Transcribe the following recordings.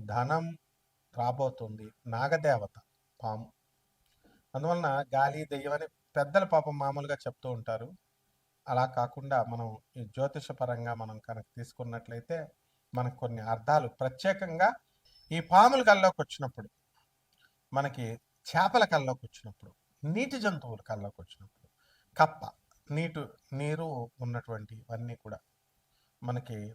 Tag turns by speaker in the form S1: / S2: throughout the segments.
S1: ధనం రాబోతుంది. నాగదేవత పాము. అందువలన గాలి దెయ్యం అని పెద్దల పాపం మామూలుగా చెప్తూ ఉంటారు. అలా కాకుండా మనం ఈ మనం కనుక తీసుకున్నట్లయితే మనకు కొన్ని అర్థాలు. ప్రత్యేకంగా ఈ పాముల కల్లోకి వచ్చినప్పుడు మనకి చేపల కల్లోకి వచ్చినప్పుడు నీటి జంతువుల కల్లోకి వచ్చినప్పుడు కప్ప నీటు నీరు ఉన్నటువంటి ఇవన్నీ కూడా మనకి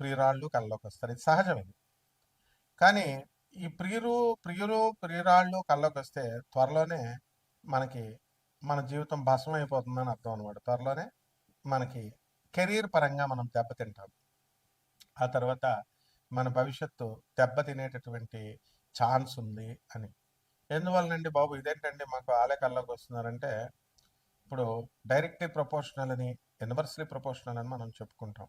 S1: ప్రియురాళ్ళు కళ్ళలోకి వస్తారు. ఇది సహజం ఇది కానీ ఈ ప్రియురు ప్రియులు ప్రియురాళ్ళు కళ్ళలోకి వస్తే త్వరలోనే మనకి మన జీవితం భస్మం అయిపోతుందని అర్థం అనమాట త్వరలోనే మనకి కెరీర్ పరంగా మనం దెబ్బతింటాం. ఆ తర్వాత మన భవిష్యత్తు దెబ్బతినేటటువంటి ఛాన్స్ ఉంది అని. ఎందువల్లనండి బాబు? ఇదేంటండి మాకు ఆలే కళ్ళలోకి వస్తున్నారంటే ఇప్పుడు డైరెక్ట్లీ ప్రపోర్షనల్ అని ఇన్వర్స్లీ ప్రపోర్షనల్ అని మనం చెప్పుకుంటాం.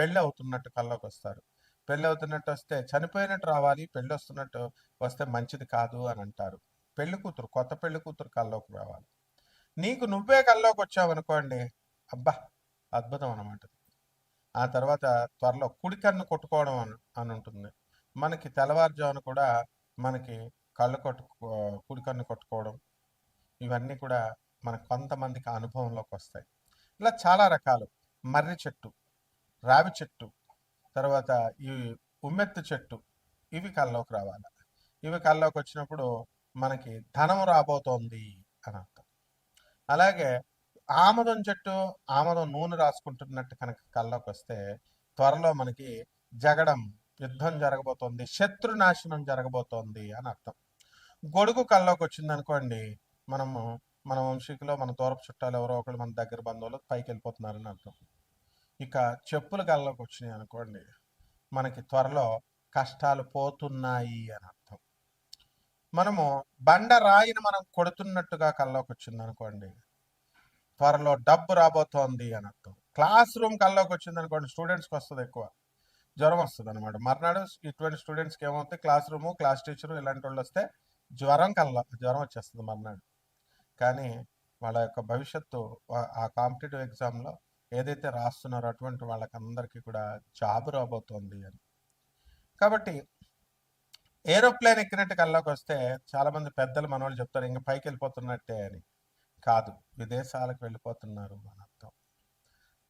S1: పెళ్ళి అవుతున్నట్టు కల్లోకి వస్తారు పెళ్ళి అవుతున్నట్టు వస్తే చనిపోయినట్టు రావాలి పెళ్ళి వస్తున్నట్టు వస్తే మంచిది కాదు అని అంటారు. పెళ్ళి కూతురు కొత్త పెళ్ళి కూతురు కల్లోకి రావాలి. నీకు నువ్వే కల్లోకి వచ్చావు అనుకోండి అబ్బా అద్భుతం అనమాట ఆ తర్వాత త్వరలో కుడి కన్ను కొట్టుకోవడం అని అని ఉంటుంది మనకి తెల్లవారుజామున కూడా మనకి కళ్ళు కొట్టు కుడి కన్ను కొట్టుకోవడం ఇవన్నీ కూడా మన కొంతమందికి అనుభవంలోకి వస్తాయి ఇలా చాలా రకాలు. మర్రి చెట్టు. రావి చెట్టు తర్వాత ఈ ఉమ్మెత్తు చెట్టు ఇవి కల్లోకి రావాలి. ఇవి కల్లోకి వచ్చినప్పుడు మనకి ధనం రాబోతోంది అని అర్థం. అలాగే ఆమదం చెట్టు ఆమదం నూనె రాసుకుంటున్నట్టు కనుక కల్లోకి వస్తే త్వరలో మనకి జగడం యుద్ధం జరగబోతోంది శత్రు నాశనం జరగబోతోంది అని అర్థం. గొడుగు కల్లోకి వచ్చింది అనుకోండి మనము మన వంశీకులో మన దూరపు చుట్టాలు ఎవరో ఒకరు మన దగ్గర బంధువులు పైకి వెళ్ళిపోతున్నారని అర్థం. ఇక చెప్పులు కల్లోకి వచ్చినాయి అనుకోండి మనకి త్వరలో కష్టాలు పోతున్నాయి అని అర్థం. మనము బండ రాయిని మనం కొడుతున్నట్టుగా కల్లోకి వచ్చింది అనుకోండి త్వరలో డబ్బు రాబోతోంది అని అర్థం. క్లాస్ రూమ్ కల్లోకి వచ్చింది అనుకోండి స్టూడెంట్స్కి వస్తుంది ఎక్కువ జ్వరం వస్తుంది అనమాట మర్నాడు ఇటువంటి స్టూడెంట్స్కి ఏమవుతుంది క్లాస్ రూము క్లాస్ టీచరు ఇలాంటి వాళ్ళు వస్తే జ్వరం కల్లా జ్వరం వచ్చేస్తుంది మర్నాడు. కానీ వాళ్ళ యొక్క భవిష్యత్తు ఆ- ఆ కాంపిటేటివ్ ఎగ్జామ్లో ఏదైతే రాస్తున్నారో అటువంటి వాళ్ళకందరికీ కూడా జాబ్ రాబోతోంది అని. కాబట్టి ఏరోప్లేన్ ఎక్కినట్టు కల్లోకి వస్తే చాలామంది పెద్దలు మనవాళ్ళు చెప్తారు ఇంకా పైకి వెళ్ళిపోతున్నట్టే అని. కాదు విదేశాలకు వెళ్ళిపోతున్నారు మన అర్థం.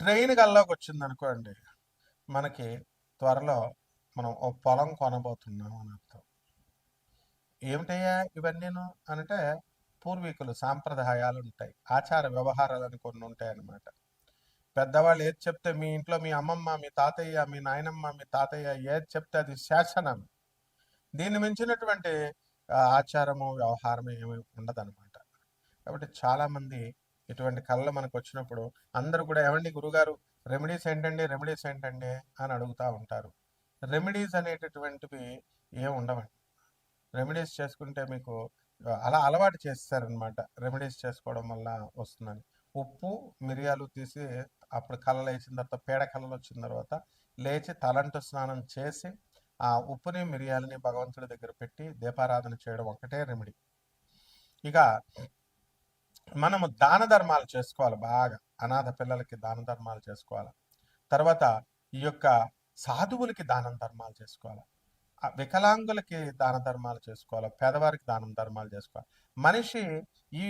S1: ట్రైన్ కల్లోకి వచ్చింది అనుకోండి మనకి త్వరలో మనం ఓ పొలం కొనబోతున్నాం అని అర్థం. ఏమిటయ్యా ఇవన్నీను? అంటే పూర్వీకులు సాంప్రదాయాలు ఉంటాయి ఆచార వ్యవహారాలు అని కొన్ని ఉంటాయి అన్నమాట పెద్దవాళ్ళు ఏది చెప్తే మీ ఇంట్లో మీ అమ్మమ్మ మీ తాతయ్య మీ నాయనమ్మ మీ తాతయ్య ఏది చెప్తే అది శాసనం. దీన్ని మించినటువంటి ఆచారము వ్యవహారము ఏమి ఉండదన్నమాట. కాబట్టి చాలామంది ఇటువంటి కళలు మనకు వచ్చినప్పుడు అందరూ కూడా ఏమండి గురుగారు రెమెడీస్ ఏంటండి రెమెడీస్ ఏంటండి అని అడుగుతూ ఉంటారు. రెమెడీస్ అనేటటువంటివి ఏమి ఉండవండి. రెమెడీస్ చేసుకుంటే మీకు అలా అలవాటు చేస్తారనమాట రెమెడీస్ చేసుకోవడం వల్ల వస్తుందని. ఉప్పు మిరియాలు తీసి అప్పుడు కళ లేచిన తర్వాత పేడ కళలు వచ్చిన తర్వాత లేచి తలంటు స్నానం చేసి ఆ ఉప్పుని మిరియాలని భగవంతుడి దగ్గర పెట్టి దీపారాధన చేయడం ఒకటే రెమెడీ ఇక మనము దాన ధర్మాలు చేసుకోవాలి బాగా. అనాథ పిల్లలకి దాన ధర్మాలు చేసుకోవాలి. తర్వాత ఈ యొక్క సాధువులకి దానం ధర్మాలు చేసుకోవాలి. ఆ వికలాంగులకి దాన ధర్మాలు చేసుకోవాలి. పేదవారికి దానం ధర్మాలు చేసుకోవాలి. మనిషి ఈ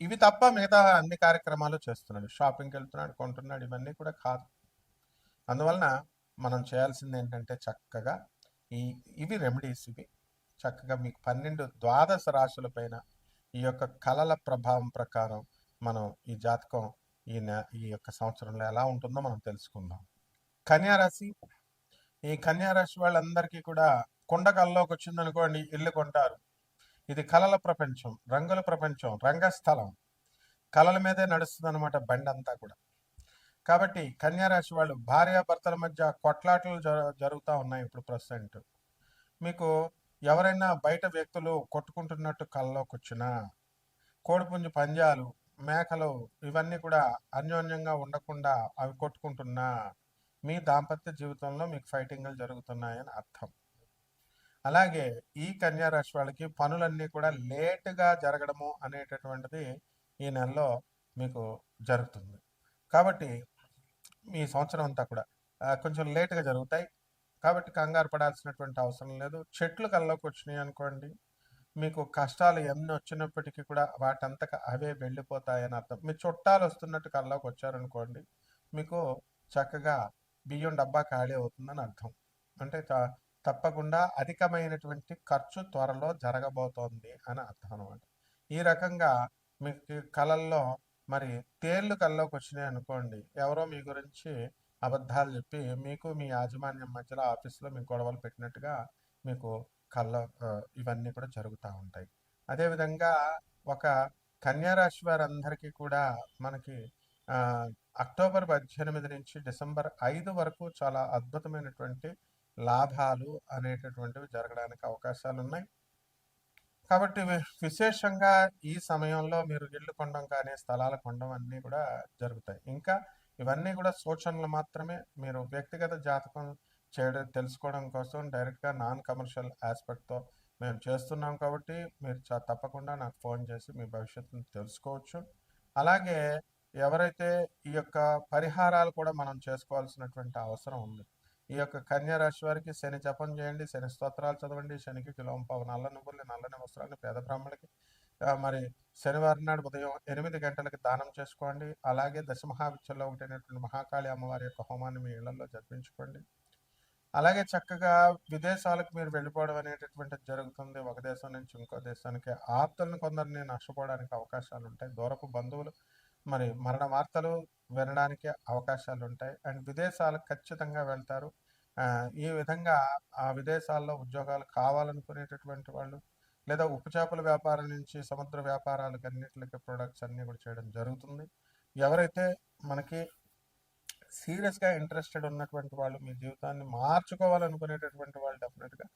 S1: ఇవి తప్ప మిగతా అన్ని కార్యక్రమాలు చేస్తున్నాడు. షాపింగ్కి వెళ్తున్నాడు కొంటున్నాడు ఇవన్నీ కూడా కాదు. అందువలన మనం చేయాల్సింది ఏంటంటే చక్కగా ఈ ఇవి రెమెడీస్ ఇవి. చక్కగా మీకు పన్నెండు ద్వాదశ రాశుల పైన ఈ యొక్క కళల ప్రభావం ప్రకారం మనం ఈ జాతకం ఈ నె- ఈ యొక్క సంవత్సరంలో ఎలా ఉంటుందో మనం తెలుసుకుందాం. కన్యారాశి ఈ కన్యారాశి వాళ్ళందరికీ కూడా కుండగల్లోకి వచ్చిందనుకోండి ఇల్లు కొంటారు. ఇది కళల ప్రపంచం రంగుల ప్రపంచం రంగస్థలం. కళల మీదే నడుస్తుంది అనమాట బండి అంతా కూడా. కాబట్టి కన్యారాశి వాళ్ళు భార్యాభర్తల మధ్య కొట్లాటలు జరుగుతూ ఉన్నాయి ఇప్పుడు ప్రస్తుతం మీకు ఎవరైనా బయట వ్యక్తులు కొట్టుకుంటున్నట్టు కళ్ళలోకి వచ్చినా కోడిపుంజు పంజాలు మేకలు ఇవన్నీ కూడా అన్యోన్యంగా ఉండకుండా అవి కొట్టుకుంటున్నా మీ దాంపత్య జీవితంలో మీకు ఫైటింగ్లు జరుగుతున్నాయని అర్థం. అలాగే ఈ కన్యా రాశి వాళ్ళకి పనులన్నీ కూడా లేటుగా జరగడము అనేటటువంటిది ఈ నెలలో మీకు జరుగుతుంది. కాబట్టి ఈ సంవత్సరం అంతా కూడా కొంచెం లేటుగా జరుగుతాయి. కాబట్టి కంగారు పడాల్సినటువంటి అవసరం లేదు. చెట్లు కల్లోకి వచ్చినాయి అనుకోండి మీకు కష్టాలు ఎన్ని వచ్చినప్పటికీ కూడా వాటంతక అవే వెళ్ళిపోతాయని అర్థం. మీ చుట్టాలు వస్తున్నట్టు కల్లోకి వచ్చారనుకోండి మీకు చక్కగా బియ్యం డబ్బా ఖాళీ అవుతుందని అర్థం. అంటే తప్పకుండా అధికమైనటువంటి ఖర్చు త్వరలో జరగబోతోంది అని అర్థం అనమాట ఈ రకంగా మీకు కళల్లో మరి తేళ్ళు కళ్ళలోకి వచ్చినాయి అనుకోండి ఎవరో మీ గురించి అబద్ధాలు చెప్పి మీకు మీ యాజమాన్యం మధ్యలో ఆఫీస్లో మీకు గొడవలు పెట్టినట్టుగా మీకు కళ్ళ ఇవన్నీ కూడా జరుగుతూ ఉంటాయి. అదేవిధంగా ఒక కన్యారాశి వారందరికీ కూడా మనకి అక్టోబర్ పద్దెనిమిది నుంచి డిసెంబర్ ఐదు వరకు చాలా అద్భుతమైనటువంటి లాభాలు అనేటటువంటివి జరగడానికి అవకాశాలు ఉన్నాయి కాబట్టి విశేషంగా ఈ సమయంలో మీరు ఇల్లు కొండం కానీ స్థలాలు కొండం అన్నీ కూడా జరుగుతాయి. ఇంకా ఇవన్నీ కూడా సూచనలు మాత్రమే మీరు వ్యక్తిగత జాతకం చేయడం తెలుసుకోవడం కోసం డైరెక్ట్గా నాన్ కమర్షియల్ ఆస్పెక్ట్తో మేము చేస్తున్నాం కాబట్టి మీరు చ- తప్పకుండా నాకు ఫోన్ చేసి మీ భవిష్యత్తును తెలుసుకోవచ్చు. అలాగే ఎవరైతే ఈ యొక్క పరిహారాలు కూడా మనం చేసుకోవాల్సినటువంటి అవసరం ఉంది ఈ యొక్క కన్యా రాశి వారికి శని జపం చేయండి శని స్తోత్రాలు చదవండి శనికి కిలోంపావు నల్ల నువ్వుల్ని నల్లని వస్త్రాన్ని పేద బ్రాహ్మణులకి మరి శనివారం నాడు ఉదయం ఎనిమిది గంటలకు దానం చేసుకోండి. అలాగే దశమహావిద్యలో ఒకటైనటువంటి మహాకాళి అమ్మవారి యొక్క హోమాన్ని మీ ఇళ్ళలో జరిపించుకోండి. అలాగే చక్కగా విదేశాలకు మీరు వెళ్ళిపోవడం అనేటటువంటిది జరుగుతుంది. ఒక దేశం నుంచి ఇంకో దేశానికి ఆప్తులను కొందరిని నష్టపోవడానికి అవకాశాలు ఉంటాయి. దూరపు బంధువులు మరి మరణ వార్తలు వినడానికి అవకాశాలు ఉంటాయి అండ్ విదేశాలకు ఖచ్చితంగా వెళ్తారు. ఈ విధంగా ఆ విదేశాల్లో ఉద్యోగాలు కావాలనుకునేటటువంటి వాళ్ళు లేదా ఉప్పు చేపల వ్యాపారం నుంచి సముద్ర వ్యాపారాలకు అన్నింటికి ప్రొడక్ట్స్ అన్నీ కూడా చేయడం జరుగుతుంది. ఎవరైతే మనకి సీరియస్గా ఇంట్రెస్టెడ్ ఉన్నటువంటి వాళ్ళు మీ జీవితాన్ని మార్చుకోవాలనుకునేటటువంటి వాళ్ళు డెఫినెట్గా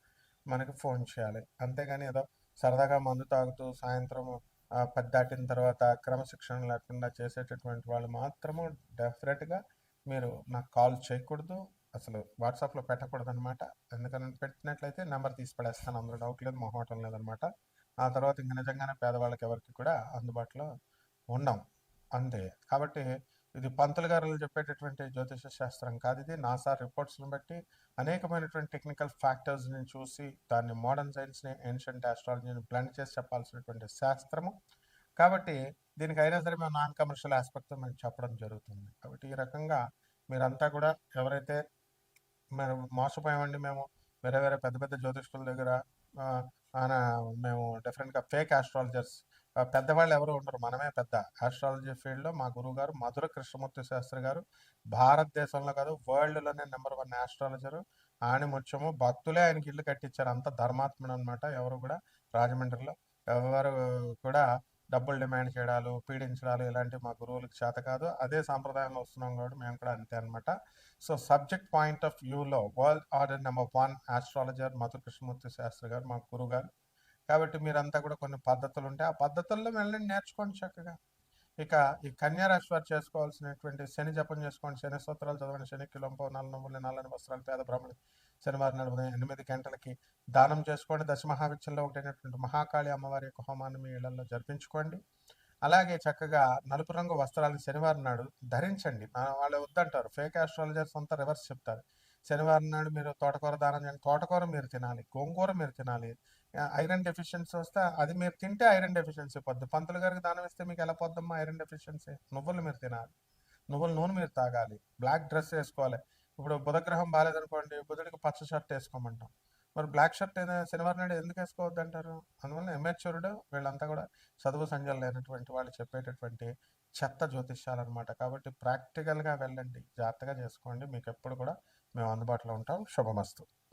S1: మనకి ఫోన్ చేయాలి. అంతేగాని ఏదో సరదాగా మందు తాగుతూ సాయంత్రం పది దాటిన తర్వాత క్రమశిక్షణ లేకుండా చేసేటటువంటి వాళ్ళు మాత్రము డెఫినెట్గా మీరు నాకు కాల్ చేయకూడదు. అసలు వాట్సాప్లో పెట్టకూడదు అనమాట ఎందుకని పెట్టినట్లయితే నెంబర్ తీసి పడేస్తాను. అందులో డౌట్ లేదు మొహమాటం లేదనమాట ఆ తర్వాత ఇంక నిజంగానే పేదవాళ్ళకి ఎవరికి కూడా అందుబాటులో ఉండం. అంతే. కాబట్టి ఇది పంతులు గారు చెప్పేటటువంటి జ్యోతిష శాస్త్రం కాదు ఇది. నాసా రిపోర్ట్స్ని బట్టి అనేకమైనటువంటి టెక్నికల్ ఫ్యాక్టర్స్ని చూసి దాన్ని మోడర్న్ సైన్స్ని ఏన్షియంట్ ఆస్ట్రాలజీని బ్లెండ్ చేసి చెప్పాల్సినటువంటి శాస్త్రము. కాబట్టి దీనికైనా సరే మేము నాన్ కమర్షియల్ ఆస్పెక్ట్ మేము చెప్పడం జరుగుతుంది. కాబట్టి ఈ రకంగా మీరంతా కూడా ఎవరైతే మేము మోసపోయామండి మేము వేరే వేరే పెద్ద పెద్ద జ్యోతిష్కుల దగ్గర ఆయన మేము డిఫరెంట్గా ఫేక్ ఆస్ట్రాలజర్స్ పెద్దవాళ్ళు ఎవరు ఉండరు. మనమే పెద్ద. ఆస్ట్రాలజీ ఫీల్డ్లో మా గురువు గారు మధుర కృష్ణమూర్తి శాస్త్రి గారు. భారతదేశంలో కాదు వరల్డ్లోనే నెంబర్ వన్ ఆస్ట్రాలజరు ఆయన ముత్యము భక్తులే ఆయనకి ఇల్లు కట్టించారు. అంత ధర్మాత్ముడు అనమాట ఎవరు కూడా రాజమండ్రిలో. ఎవరు కూడా డబ్బులు డిమాండ్ చేయడాలు పీడించడాలు ఇలాంటివి మా గురువులకు చేత కాదు. అదే సాంప్రదాయంలో వస్తున్నాం కాబట్టి మేము కూడా అంతే అనమాట సో సబ్జెక్ట్ పాయింట్ ఆఫ్ వ్యూలో world order number one astrologer Madhu Krishnamurthy Shastri garu మా గురువు గారు కాబట్టి మీరంతా కూడా కొన్ని పద్ధతులు ఉంటాయి ఆ పద్ధతుల్లో వెళ్ళండి నేర్చుకోండి చక్కగా. ఇక ఈ కన్యారాశి వారు చేసుకోవాల్సినటువంటి శని జపం చేసుకోండి. శని స్తోత్రాలు చదవండి. శని కిలంపో నల్ల నవ్వులు నల్లని వస్త్రాలు పేద బ్రాహ్మణి శనివారం నాడు ఉదయం ఎనిమిది గంటలకి దానం చేసుకోండి. దశ మహావిద్యల్లో ఒకటైనటువంటి మహాకాళి అమ్మవారి యొక్క హోమాన్ని మీ ఇళ్ళలో జరిపించుకోండి. అలాగే చక్కగా నలుపు రంగు వస్త్రాలను శనివారం నాడు ధరించండి. వాళ్ళు వద్దంటారు. ఫేక్ ఆస్ట్రాలజర్స్ అంతా రివర్స్ చెప్తారు. శనివారం నాడు మీరు తోటకూర దానం చేయండి. తోటకూర మీరు తినాలి. గోంగూర మీరు తినాలి. ఐరన్ డెఫిషియన్సీ వస్తే అది మీరు తింటే ఐరన్ డెఫిషియన్సీ పొద్దు. పంతులు గారికి దానం ఇస్తే మీకు ఎలా పొద్దమ్మా ఐరన్ డెఫిషియన్సీ? నువ్వులు మీరు తినాలి. నువ్వుల నూనె మీరు తాగాలి. బ్లాక్ డ్రెస్ వేసుకోవాలి. ఇప్పుడు బుధగ్రహం బాగాలేదనుకోండి బుధుడికి పచ్చ షర్ట్ వేసుకోమంటాం. మరి బ్లాక్ షర్ట్ ఏదైనా శనివారం నాడు ఎందుకు వేసుకోవద్దు అంటారు అందువల్ల ఎమ్మెచ్యూరుడు వీళ్ళంతా కూడా చదువు సంజలు లేనటువంటి వాళ్ళు చెప్పేటటువంటి చెత్త జ్యోతిష్యాలు అనమాట కాబట్టి ప్రాక్టికల్గా వెళ్ళండి. జాగ్రత్తగా చేసుకోండి. మీకు ఎప్పుడు కూడా మేము అందుబాటులో ఉంటాం. శుభమస్తు.